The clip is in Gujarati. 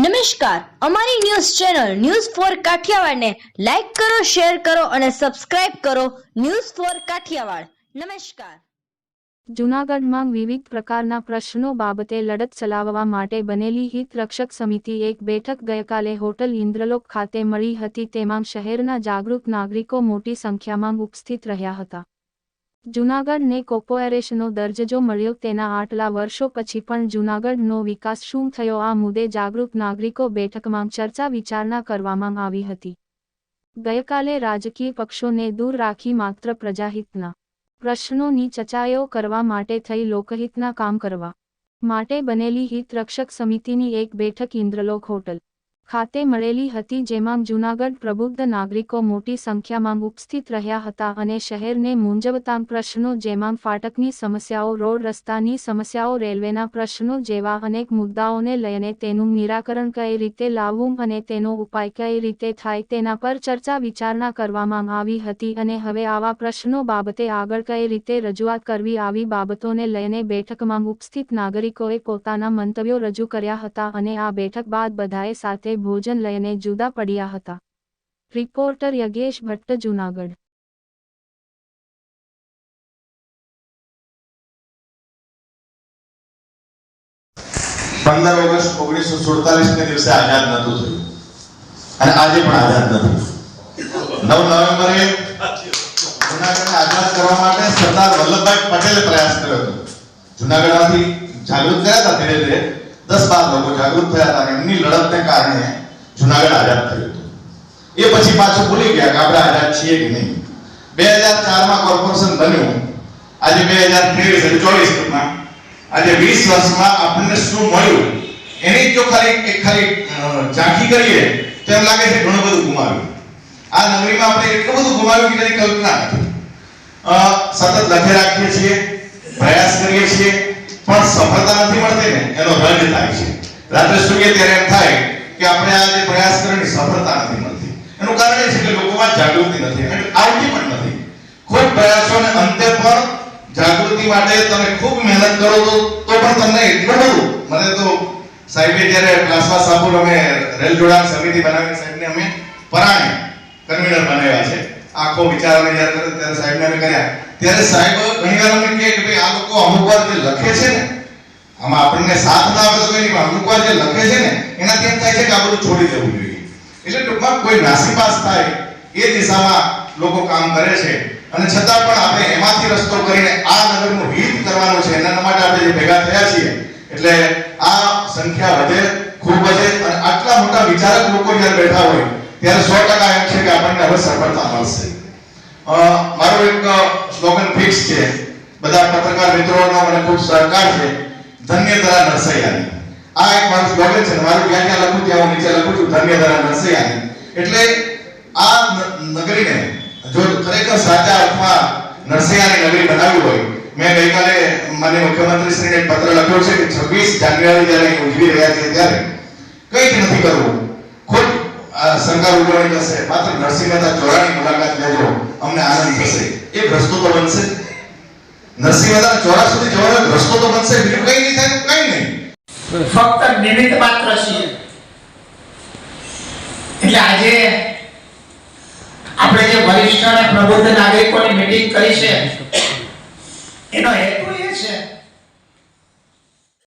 નમસ્કાર. અમારી ન્યૂઝ ચેનલ ન્યૂઝ ફોર કાઠિયાવાડને લાઈક કરો, શેર કરો અને સબસ્ક્રાઇબ કરો ન્યૂઝ ફોર કાઠિયાવાડ. નમસ્કાર. જૂનાગઢમાં વિવિધ પ્રકારના પ્રશ્નો બાબતે લડત ચલાવવા માટે બનેલી હિત રક્ષક સમિતિ એક બેઠક ગઈકાલે હોટલ ઇન્દ્રલોક ખાતે મળી હતી. તેમાં શહેરના જાગૃત નાગરિકો મોટી સંખ્યામાં ઉપસ્થિત રહ્યા હતા. જૂનાગઢને કોર્પોરેશનનો દરજ્જો મળ્યો તેના આટલા વર્ષો પછી પણ જૂનાગઢનો વિકાસ શું થયો આ મુદ્દે જાગૃત નાગરિકો બેઠકમાં ચર્ચા વિચારણા કરવામાં આવી હતી. ગઈકાલે રાજકીય પક્ષોને દૂર રાખી માત્ર પ્રજાહિતના પ્રશ્નોની ચચાયો કરવા માટે થઈ લોકહિતના કામ કરવા માટે બનેલી હિત રક્ષક સમિતિની એક બેઠક ઇન્દ્રલોક હોટલ ખાતે મળેલી હતી જેમાં જૂનાગઢ પ્રબુદ્ધ નાગરિકો મોટી સંખ્યામાં ઉપસ્થિત રહ્યા હતા અને શહેરને મૂંઝવતા પ્રશ્નો જેમાં ફાટકની સમસ્યાઓ, રોડ રસ્તાની સમસ્યાઓ, રેલવેના પ્રશ્નો જેવા અનેક મુદ્દાઓને લઈને તેનું નિરાકરણ કઈ રીતે લાવવું અને તેનો ઉપાય કઈ રીતે થાય તેના પર ચર્ચા વિચારણા કરવામાં આવી હતી અને હવે આવા પ્રશ્નો બાબતે આગળ કઈ રીતે રજૂઆત કરવી આવી બાબતોને લઈને બેઠકમાં ઉપસ્થિત નાગરિકોએ પોતાના મંતવ્યો રજૂ કર્યા હતા અને આ બેઠક બાદ બધાએ સાથે ભોજન લઈને જુદા પડ્યા હતા. રિપોર્ટર યજ્ઞેશ ભટ્ટ, જૂનાગઢ. પંદર ઓગસ્ટ ઓગણીસો સુડતાલીસ ને દિવસે આઝાદ નતું થયું. અને આજે પણ આઝાદ નથી. નવ નવેમ્બરે જુનાગઢને આઝાદ કરવા માટે સરદાર વલ્લભભાઈ પટેલે પ્રયાસ કર્યો હતો. જુનાગઢમાંથી જાગૃત કર્યા હતા ધીરે ધીરે. દસ બાર લોકો જાગૃત થયા હતા અને એમની લડતને કારણે જુનાગઢ આઝાદ થયું હતું. એ પછી પાછું ભૂલી ગયા કે આપણે આઝાદ છીએ કે નહીં. બે હજાર ચારમાં કોર્પોરેશન બન્યું. આજે બે હજાર ત્રેવીસ એટલે ચોવીસ આજે વીસ વર્ષમાં આપણને શું મળ્યું? એની જો ખાલી એક ખાલી ઝાંખી કરીએ તો એમ લાગે છે ઘણું બધું ગુમાવ્યું. આ નગરીમાં આપણે એટલું બધું ગુમાવ્યું કે તેની કલ્પના નથી. સતત લખે રાખીએ છીએ, પ્રયાસ કરીએ છીએ પણ સફળતા નથી મળતી ને, એનો રંગ થાય છે. રાત્રે સૂઈએ ત્યારે એમ થાય કે આપણે આ જે પ્રયાસ કરીને સફળતા નથી મળતી. એનું કારણ એ છે કે લોકોમાં જાગૃતિ નથી અને આવતી પણ નથી. ખૂબ પ્રયાસોને અંતે પણ જાગૃતિ માટે તમે ખૂબ મહેનત કરો તો તો પણ તમને એટલું બધું. મને તો સાહેબે જ્યારે ક્લાસમાં સાબુર અમે રેલ જોડાણ સમિતિ બનાવીને સાહેબને અમે પરાણે કન્વીનર બનાવ્યા છે. આખો વિચાર અમે જ્યારે કર્યો, ત્યારે સાહેબને અમે કર્યા. ત્યારે સાહેબ ઘણીવાર અમે કહે કે ભાઈ આ લોકો અમુક વાર જે લખે છે ને, આમાં આપણને સાથ ના આવે તો નહીં અમુક જે લખે છે ને, એનાથી એમ થાય છે કે આ બધું છોડી દેવું જોઈએ. એટલે ટૂંકમાં કોઈ નાસીપાસ થાય એ દિશામાં લોકો કામ કરે છે. અને છતાં પણ આપણે એમાંથી રસ્તો કરીને આ નગરનું હિત કરવાનું છે, એના માટે આપણે જે ભેગા થયા છીએ, એટલે આ સંખ્યા વધે, ખૂબ વધે, અને આટલા મોટા વિચારક લોકો જ્યારે બેઠા હોય, ત્યારે સો ટકા એમ છે કે આપણને હવે સફળતા મળશે. મારું એક સ્લોગન ફિક્સ છે. બધા પત્રકાર મિત્રોનો મને ખૂબ સહકાર છે. ધન્ય ધરા નરસૈયાની. આ એક મારું સ્લોગન છે મારું ક્યાં ક્યાં લખું ત્યાં હું નીચે લખું છું, ધન્ય ધરા નરસૈયાની. એટલે આ નગરીને જો ખરેખર સાચા અર્થમાં નરસૈયાની નગરી બનાવી હોય, મેં ગઈકાલે માન્ય મુખ્યમંત્રી શ્રીને એક પત્ર લખ્યો છે કે 26 જાન્યુઆરી જ્યારે ઉજવી રહ્યા છે ત્યારે કંઈ નથી કરવું. ખુદ સરકાર ઉજવણી કરશે. માત્ર નરસિંહ મહેતા ચોરાની મુલાકાત લેજો અમને આનંદ થશે એ રસ્તો તો બનશે નરસિંહ ચોરા સુધી જવાનો રસ્તો તો બનશે, બીજું કઈ નહીં થાય, કઈ નહીં. ફક્ત નિમિત્ત માત્ર છીએ. એટલે આજે આપણે જે વરિષ્ઠ અને પ્રબુદ્ધ નાગરિકોની મીટિંગ કરી છે, એનો હેતુ